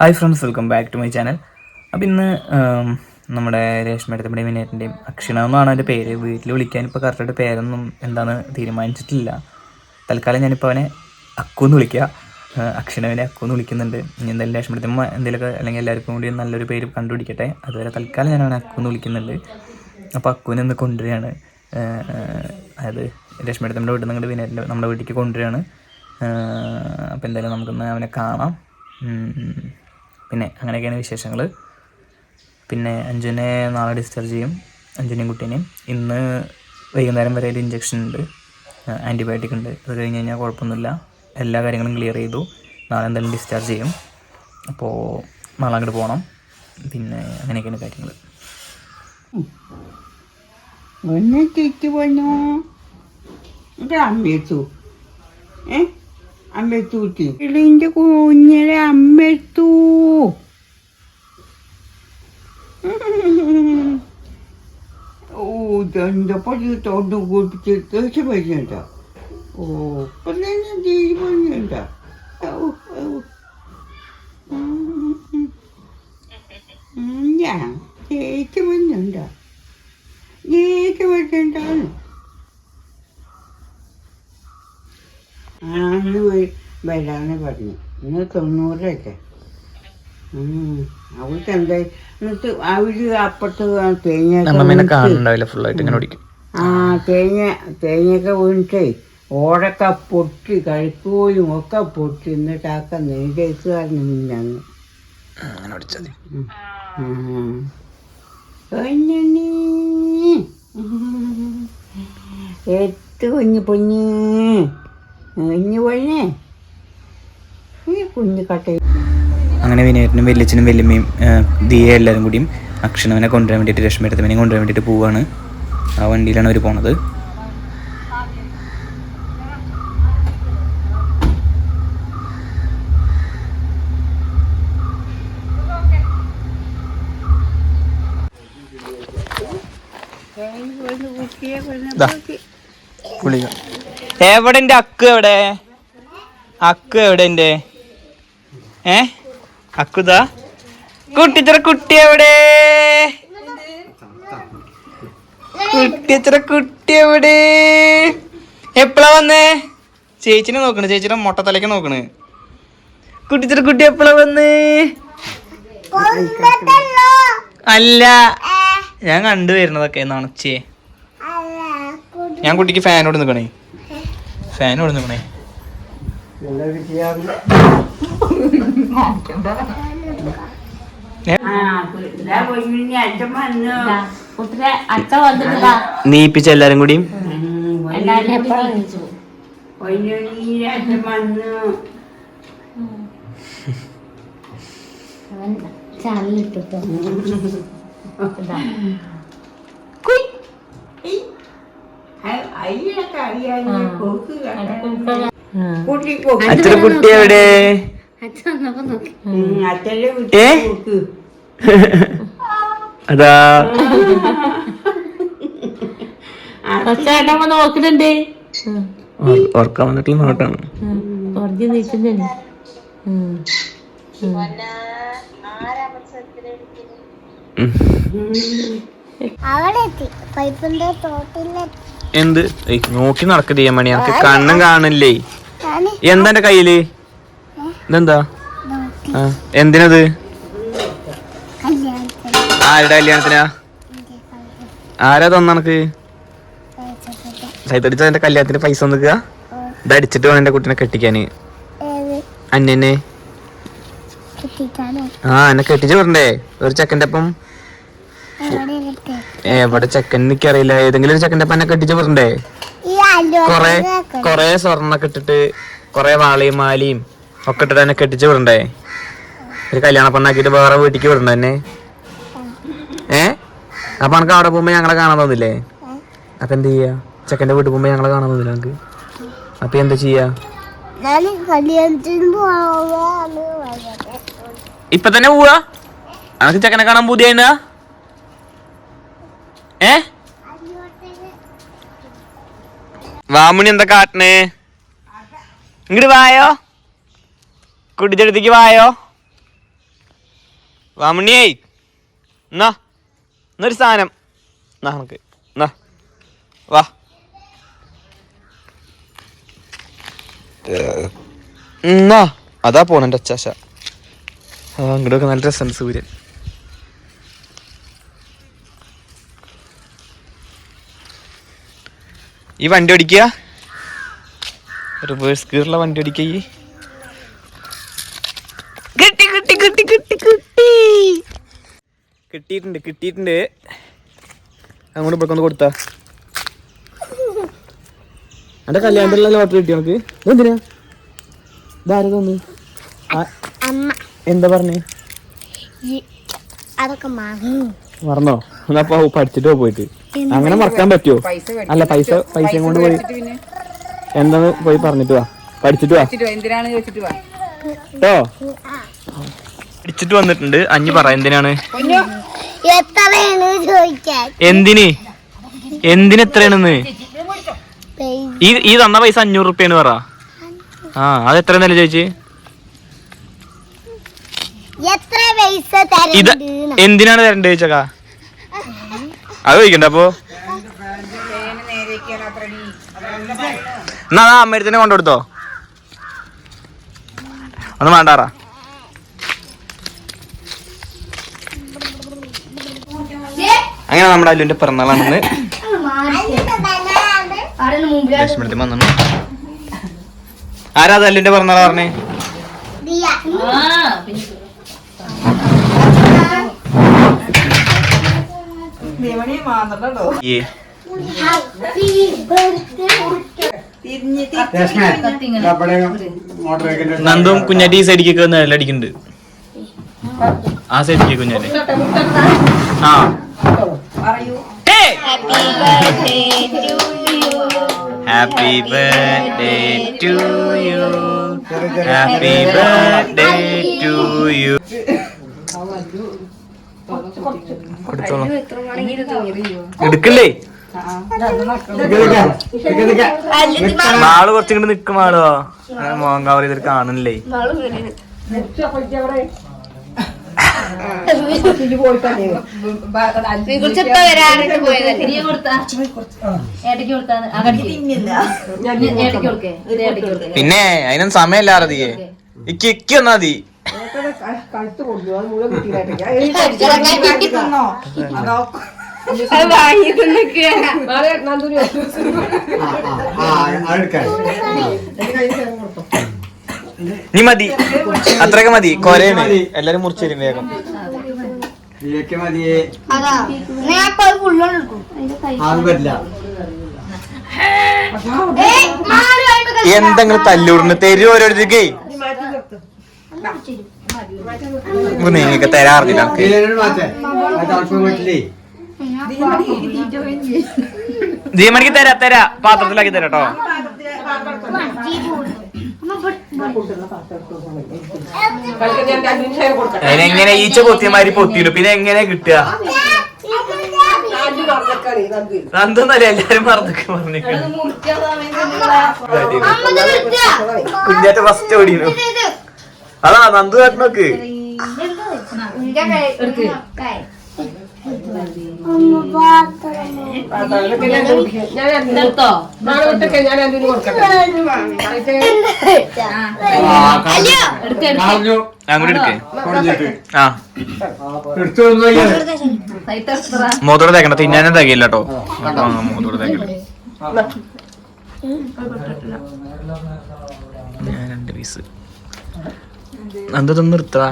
Hi friends welcome back to my channel അപ്പോൾ ഇന്ന് നമ്മുടെ രേഷ്മേടത്തിന്റെയും വിനേറ്റിന്റെയും അക്ഷണ എന്നാണ് എന്റെ പേര്. വീട്ടിൽ വിളിക്കാൻ ഇപ്പോൾ കറക്റ്റായിട്ട് പേരൊന്നും എന്താണ് തീരുമാനിച്ചിട്ടില്ല. തൽക്കാലം ഞാനിപ്പോൾ അവനെ അക്കു എന്ന് വിളിക്കുക അക്ഷണവിനെ അക്കു എന്ന് വിളിക്കുന്നുണ്ട്. ഇനി എന്തായാലും രേഷ്മേടത്തിമ്മ എന്തെങ്കിലുമൊക്കെ അല്ലെങ്കിൽ എല്ലാവർക്കും കൂടി നല്ലൊരു പേര് കണ്ടുപിടിക്കട്ടെ. അതുവരെ തൽക്കാലം ഞാൻ അവനെ അക്കു എന്ന് വിളിക്കുന്നുണ്ട്. അപ്പോൾ അക്കുവിനെ ഒന്ന് കൊണ്ടുവരികയാണ്. അതായത് നമ്മുടെ വീട്ടിൽ നിന്ന് വിനേറ്റിന്റെ നമ്മുടെ വീട്ടിലേക്ക് കൊണ്ടുവരികയാണ്. അപ്പോൾ എന്തായാലും നമുക്കൊന്ന് അവനെ കാണാം. പിന്നെ അങ്ങനെയൊക്കെയാണ് വിശേഷങ്ങൾ പിന്നെ അഞ്ജുനെ നാളെ ഡിസ്ചാർജ് ചെയ്യും അഞ്ജുനെയും കുട്ടീനെയും ഇന്ന് വൈകുന്നേരം വരെ ഒരു ഇഞ്ചക്ഷൻ ഉണ്ട് ആന്റിബയോട്ടിക് ഉണ്ട് അത് കഴിഞ്ഞ് കഴിഞ്ഞാൽ കുഴപ്പമൊന്നുമില്ല എല്ലാ കാര്യങ്ങളും ക്ലിയർ ചെയ്തു നാളെ എന്തായാലും ഡിസ്ചാർജ് ചെയ്യും അപ്പോൾ നാളെ അങ്ങോട്ട് പോകണം പിന്നെ അങ്ങനെയൊക്കെയാണ് കാര്യങ്ങൾ ഒന്ന് തിരിച്ചു അമ്മയെത്തു ഏ അമ്മയെത്തു കുട്ടി ഇതിന്റെ കുഞ്ഞിലെ അമ്മയെത്തു ഓ ഇതെന്താ പള്ളി തൊണ്ട് കുടിച്ച് ദേഷ്യം വരുന്നുണ്ടോ ഓ ഇപ്പം തന്നെ ദേഷ്യം വരുന്നുണ്ടോ ഓ ഓ. ഉം, ഉം. ഉം, ഞാൻ പോയി വരാന്ന് പറഞ്ഞു. ഇന്ന് തൊണ്ണൂറൊക്കെ. അവൾക്ക് എന്തായി എന്നിട്ട് അവർ അപ്പുറത്ത് തേങ്ങ ആ തേങ്ങ തേങ്ങയൊക്കെ വീണിട്ടേ ഓടൊക്കെ പൊട്ടി കഴിപ്പോലും ഒക്കെ പൊട്ടി. എന്നിട്ടാക്ക നെയ്തേക്കുകാരൻ ഞങ്ങൾ അങ്ങനെ പൊന്നണി എത്ത് കുഞ്ഞു പൊഞ്ഞ് ഈ കുഞ്ഞു അങ്ങനെ വിനയറ്റിനും വലിയച്ഛനും വല്യമ്മയും ദിയ എല്ലാവരും കൂടിയും അക്ഷണവനെ കൊണ്ടുവരാൻ വേണ്ടിയിട്ട് രശ്മിയെടുത്തവനെയും കൊണ്ടുവരാൻ വേണ്ടിയിട്ട് പോവാണ്. ആ വണ്ടിയിലാണ് അവർ പോണത്. ഗുളിക പുളിക. എവിടെ എന്റെ അക്ക് എവിടെ? അക്കു എവിടെ എന്റെ ഏ? അക്കുതാ കുട്ടിച്ചറ കുട്ടി എവിടെ? കുട്ടിച്ചറ കുട്ടി എവിടെ? എപ്പോഴാ വന്നേ? ചേച്ചിനെ നോക്കണ് ചേച്ചിനെ മുട്ട തലയ്ക്ക് നോക്കണ്. കുട്ടിച്ചറ കുട്ടി എപ്പോഴാ വന്നേ? അല്ല. ഞാൻ കണ്ടുവരുന്നതൊക്കെ നണച്ചേ ഞാൻ കുട്ടിക്ക് ഫാനോട് നിൽക്കണേ കുട്ടിനെ അച്ഛ വന്നിട്ടാ നീപ്പിച്ച എല്ലാരും കൂടി? വിളിച്ചു പൊന്നണി അച്ഛൻ കൂട്ടി കൊക്ക് അച്ഛന്റെ കുട്ടി എവിടെ? ഏ? അതാ. നോക്കുന്നുണ്ട്. ഉറക്കാൻ വന്നിട്ടുള്ള നോട്ടാണ് കുറച്ച് നിൽക്കുന്നുണ്ട് അവിടെ എത്തി. പൈപ്പിന്റെ തോട്ടിലെത്തി എന്ത്? നോക്കി നടക്കരുത് ചെയ്യാൻ മണി എനിക്ക് കണ്ണും കാണില്ലേ? എന്താ എന്റെ കയ്യിൽ? ഇതെന്താ? എന്തിനത്? ആരുടെ കല്യാണത്തിനാ? ആരാ തന്നണക്ക് സൈത്തടിച്ച എന്റെ കല്യാണത്തിന് പൈസ നിക്കുക ഇത് അടിച്ചിട്ട് വേണം എന്റെ കുട്ടീനെ കെട്ടിക്കാന്. അന്നെ ആ എന്നെ കെട്ടിച്ച് വരണ്ടേ ഒരു ചെക്കന്റെ ഒപ്പം. എവിടെ ചെക്കൻ എനിക്കറിയില്ല ഏതെങ്കിലും ഒരു ചെക്കന്റെ പന്നെ കെട്ടിച്ച് പറഞ്ഞേ കൊറേ കൊറേ സ്വർണൊക്കെ ഇട്ടിട്ട് കൊറേ വാളയും മാലയും ഒക്കെ ഇട്ടിട്ട് എന്നെ കെട്ടിച്ച് വിടണ്ടേ? ഒരു കല്യാണ പെണ്ണാക്കിട്ട് വേറെ വീട്ടിക്ക് വിടണ്ട എന്നെ? ഏ? അപ്പൊ എനിക്ക് അവിടെ പോകുമ്പോ ഞങ്ങളെ കാണാൻ തോന്നില്ലേ? അപ്പൊ എന്ത് ചെയ്യാ? ചെക്കന്റെ വീട്ടിൽ പോകുമ്പോ ഞങ്ങളെ കാണാൻ തോന്നില്ല നമുക്ക് അപ്പൊ എന്താ ചെയ്യാ? ഇപ്പൊ തന്നെ പോവാ? അനക്ക് ചെക്കനെ കാണാൻ പുതിയ ഏ? വാമുണി എന്താ കാട്ടണേ? ഇങ്ങോട്ട് വായോ? കുടിച്ചെടുത്തേക്ക് വായോ? വാമണിയേ എന്നാ? എന്നൊരു സാധനം. എന്നാ നമുക്ക്? എന്നാ? വാ. എന്നാ? അതാ പോണെന്റെ അച്ചാശ ആ ഇങ്ങോട്ടൊക്കെ നല്ല രസമുണ്ട് സൂര്യൻ. ഈ വണ്ടി ഓടിക്കുക. റിവേഴ്സ് ഗിയറുള്ള വണ്ടി ഓടിക്കുക ഈ. കിട്ടി കിട്ടി കിട്ടി കിട്ടി കിട്ടി. കിട്ടിയിട്ടുണ്ട് കിട്ടിയിട്ടുണ്ട്. അങ്ങോട്ട് ഇവിടെ കൊണ്ട് കൊടുത്താ. എന്റെ കല്യാണത്തിലുള്ള ലോട്ടറി കിട്ടി നമുക്ക് എന്തിനാ ഇതാര തോന്നി അമ്മ. എന്താ പറഞ്ഞേ? ഈ- അതൊക്കെ മറന്നു മറന്നോ? എന്നാ പഠിച്ചിട്ട് പോയിട്ട്? അങ്ങനെ മറക്കാൻ പറ്റുമോ അല്ല പൈസ പൈസ കൊണ്ട് പോയി. എന്താന്ന് പോയി പറഞ്ഞിട്ട് വാ. പഠിച്ചിട്ട് വാ. എന്തിനാണ് ചോദിച്ചിട്ട് വാ? കേട്ടോ പഠിച്ചിട്ട് വന്നിട്ടുണ്ട്. അഞ്ഞ് പറ എന്തിനാണ്? എത്രയാണ് ചോദിക്കാൻ? എന്തിന്? എന്തിന് എത്രയാണെന്ന്? ഈ ഈ തന്ന പൈസ അഞ്ഞൂറ് റുപ്യാണ് പറ. ആ അത് എത്ര എന്നല്ലേ ചോദിച്ച്? എത്ര പൈസ ഇത് എന്തിനാണ് തരണ്ടേ ചോദിച്ചക്കാ? അത് ചോദിക്കണ്ട അപ്പോ. എന്നാ അതാ അമ്മയത്തിന് കൊണ്ടുകൊടുത്തോ. ഒന്ന് വേണ്ടാറാ. അങ്ങനെ നമ്മുടെ അല്ലുവിന്റെ പിറന്നാളാണെന്ന്. ലക്ഷ്മണത്തിൽ വന്നു. ആരാ അത് അല്ലുവിന്റെ പിറന്നാളാ പറഞ്ഞേ? നന്ദും കുഞ്ഞാറ്റി ഈ സൈഡിലേക്ക് വന്ന് എല്ലാം അടിക്കുന്നുണ്ട് ആ സൈഡിലേക്ക് കുഞ്ഞാറ്റി. ആ. Happy birthday to you happy birthday to you കൊടുത്തോളാം. എടുക്കല്ലേ മാൾ കുറച്ചും കൂടി നിക്കും മാളോ. മോങ്കാവറി ഇതൊരു കാണണില്ലേ പിന്നെ നീ മതി. അത്രയൊക്കെ മതി. കൊരയാണ് എല്ലാരും മുറിച്ചു തരും വേഗം. എന്തെങ്കിലും തല്ലൂറിന് തരും ഓരോരുത്തർക്കേ. നീങ്ങൊക്കെ തരാറില്ല. ദീമണിക്ക് തരാ തരാ. പാത്രത്തിലാക്കി തരാട്ടോ എങ്ങനെ ഈച്ച പൊത്തിയമാതിരി പൊത്തിയിടും. പിന്നെ എങ്ങനെ കിട്ടുക? നന്ദൊന്നല്ല എല്ലാരും മറന്നൊക്കെ പറഞ്ഞിട്ട് കുഞ്ഞാറ്റ ഫസ്റ്റ് ഓടിയിരുന്നു അതാ നന്ദു കാട്ടിനോക്ക് അങ്ങോട്ട് എടുക്കേ ആ മോത്തോടെ തേക്കണ്ട തിന്നാനും തേക്കില്ല കേട്ടോ. മോത്തോടെ തേക്കില്ല ഞാൻ രണ്ട് പീസ്. എന്തൊന്നും നിർത്തടാ